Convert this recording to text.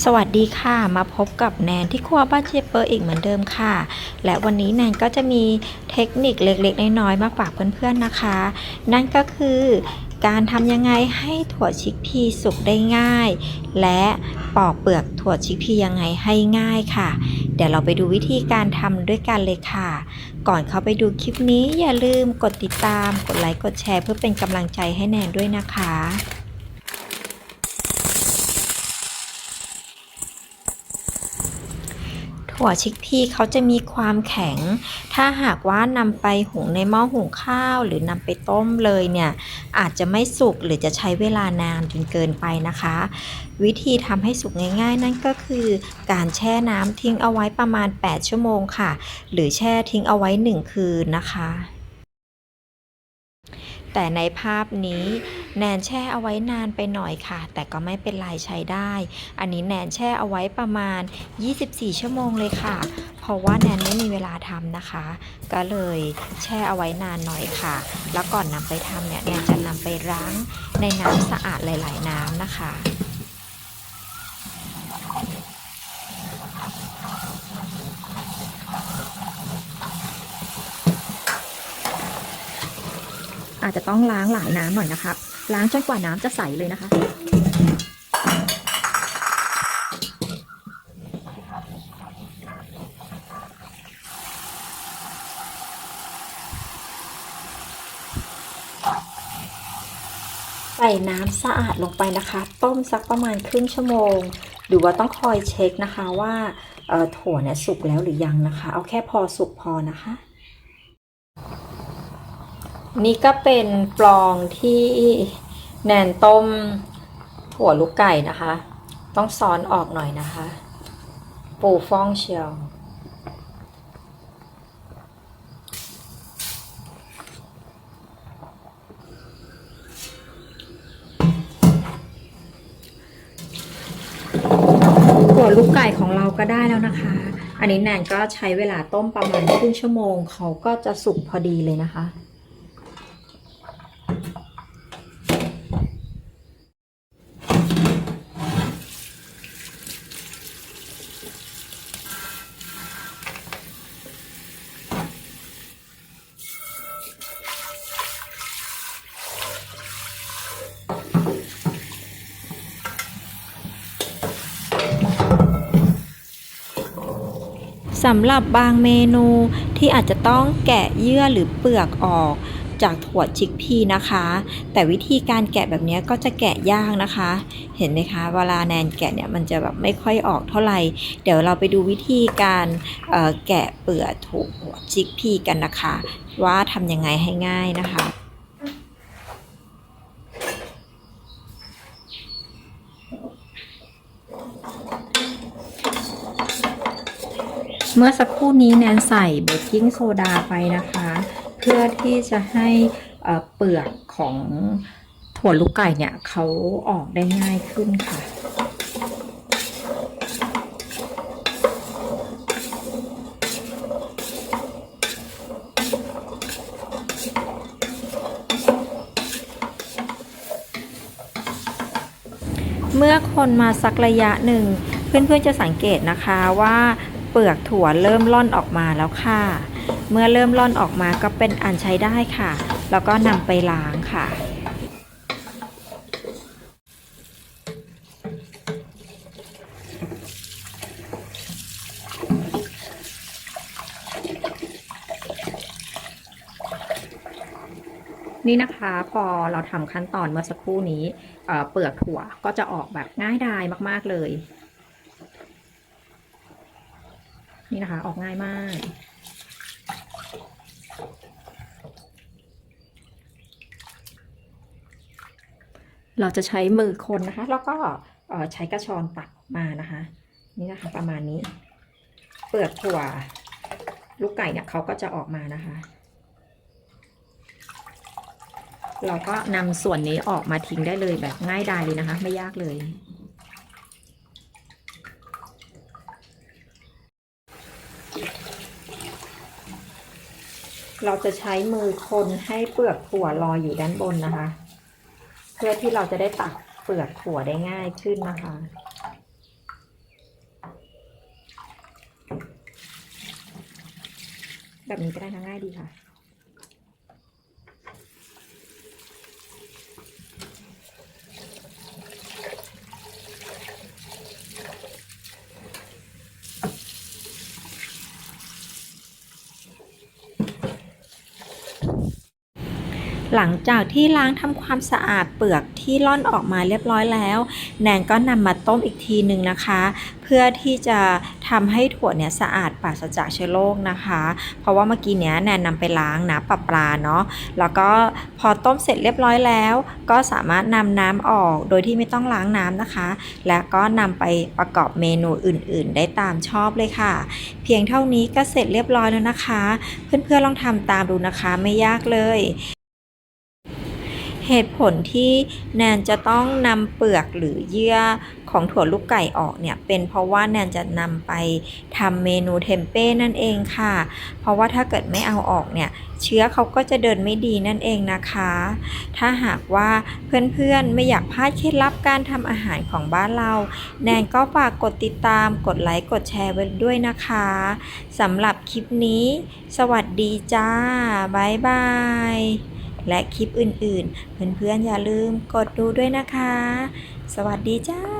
สวัสดีค่ะ มาพบกับแนนที่ครัวบ้านเจเปอร์อีกเหมือนเดิมค่ะ และวันนี้แนนก็จะมีเทคนิคเล็กๆ น้อยๆ มาฝากเพื่อนๆนะคะ นั่นก็คือการทำยังไงให้ถั่วชิกพีสุกได้ง่าย และปอกเปลือกถั่วชิกพียังไงให้ง่ายค่ะ เดี๋ยวเราไปดูวิธีการทำด้วยกันเลยค่ะ ก่อนเข้าไปดูคลิปนี้อย่าลืมกดติดตาม กดไลค์ กดแชร์ เพื่อเป็นกำลังใจให้แนนด้วยนะคะ ถั่วชิกพีเขาจะมีความแข็ง ถ้าหากว่านำไปหุงในหม้อหุงข้าว หรือนำไปต้มเลยเนี่ยอาจจะไม่สุกหรือจะใช้เวลานานจนเกินไปนะคะ วิธีทำให้สุกง่าย ๆ นั่นก็คือ การแช่น้ำทิ้งเอาไว้ประมาณ 8 ชั่วโมงค่ะ หรือแช่ทิ้งเอาไว้ 1 คืนนะคะ แต่ในภาพนี้แนนแช่เอาไว้นานไปหน่อยค่ะ แต่ก็ไม่เป็นไรใช้ได้ อันนี้แนนแช่เอาไว้ประมาณ 24 ชั่วโมงเลยค่ะ เพราะว่าแนนไม่มีเวลาทำนะคะ ก็เลยแช่เอาไว้นานหน่อยค่ะ แล้วก่อนนำไปทำเนี่ยแนนจะนำไปล้างในน้ำสะอาดหลาย ๆ น้ำนะคะ อาจจะต้องล้างหลายน้ำหน่อยนะครับล้างจนกว่าน้ำจะใสเลยนะคะ ใส่น้ำสะอาดลงไปนะคะ ต้มสักประมาณครึ่งชั่วโมง หรือว่าต้องคอยเช็คนะคะว่าถั่วเนี่ยสุกแล้วหรือยังนะคะ เอาแค่พอสุกพอนะคะ นี่ก็เป็นปลองที่แนนต้มถั่วลูกไก่นะคะ ต้องซ้อนออกหน่อยนะคะ ปูฟ่องเชียว ถั่วลูกไก่ของเราก็ได้แล้วนะคะ อันนี้แนนก็ใช้เวลาต้มประมาณครึ่งชั่วโมง เขาก็จะสุกพอดีเลยนะคะ สำหรับบางเมนูที่อาจจะต้องแกะเยื่อหรือเปลือกออกจากถั่วชิกพีนะคะ แต่วิธีการแกะแบบนี้ก็จะแกะยากนะคะ เห็นไหมคะเวลาแนนแกะเนี่ยมันจะแบบไม่ค่อยออกเท่าไหร่ เดี๋ยวเราไปดูวิธีการแกะเปลือกถั่วชิกพีกันนะคะ ว่าทำยังไงให้ง่ายนะคะ เมื่อสักครู่นี้แนนใส่เบกกิ้งโซดาไปนะคะ เพื่อที่จะให้เปลือกของถั่วลูกไก่เนี่ยเขาออกได้ง่ายขึ้นค่ะเมื่อคนมาสักระยะหนึ่ง เพื่อนๆจะสังเกตนะคะว่า เปลือกถั่วเริ่มล่อนออกมาแล้วค่ะ เมื่อเริ่มล่อนออกมาก็เป็นอันใช้ได้ค่ะ แล้วก็นำไปล้างค่ะนี่นะคะพอเราทำขั้นตอนเมื่อสักครู่นี้เเปลือกถั่วก็จะออกแบบง่ายดายมาก ๆ เลย นี่นะคะ ออกง่ายมาก เราจะใช้มือคนนะคะ แล้วก็ใช้กระชอนตักออกมานะคะ นี่นะคะ ประมาณนี้ เปลือกถั่วลูกไก่เนี่ยเขาก็จะออกมานะคะ เราก็นำส่วนนี้ออกมาทิ้งได้เลยแบบง่ายดายเลยนะคะ ไม่ยากเลย เราจะใช้มือคนให้เปลือกถั่วลอยอยู่ด้านบนนะคะ เพื่อที่เราจะได้ตักเปลือกถั่วได้ง่ายขึ้นนะคะ แบบนี้ก็ได้ง่ายดีค่ะ หลังจากที่ล้างทำความสะอาดเปลือกที่ร่อนออกมาเรียบร้อยแล้ว แนนก็นำมาต้มอีกทีหนึ่งนะคะ เพื่อที่จะทำให้ถั่วเนี่ยสะอาดปราศจากเชื้อโรคนะคะ เพราะว่าเมื่อกี้เนี้ยแนนนำไปล้างน้ำปลาปลาเนาะแล้วก็พอต้มเสร็จเรียบร้อยแล้ว ก็สามารถนำน้ำออกโดยที่ไม่ต้องล้างน้ำนะคะ และก็นำไปประกอบเมนูอื่น ๆ ได้ตามชอบเลยค่ะ เพียงเท่านี้ก็เสร็จเรียบร้อยแล้วนะคะ เพื่อนๆลองทำตามดูนะคะไม่ยากเลย เหตุผลที่แนนจะต้องนำเปลือกหรือเยื่อของถั่วลูกไก่ออกเนี่ย เป็นเพราะว่าแนนจะนำไปทำเมนูเทมเป้นั่นเองค่ะ เพราะว่าถ้าเกิดไม่เอาออกเนี่ย เชื้อเขาก็จะเดินไม่ดีนั่นเองนะคะ ถ้าหากว่าเพื่อนๆไม่อยากพลาดเคล็ดลับการทำอาหารของบ้านเรา แนนก็ฝากกดติดตาม กดไลค์ กดแชร์ไว้ด้วยนะคะสำหรับคลิปนี้ สวัสดีจ้าบ๊ายบาย และคลิปอื่นๆ เพื่อนๆอย่าลืมกดดูด้วยนะคะ สวัสดีจ้า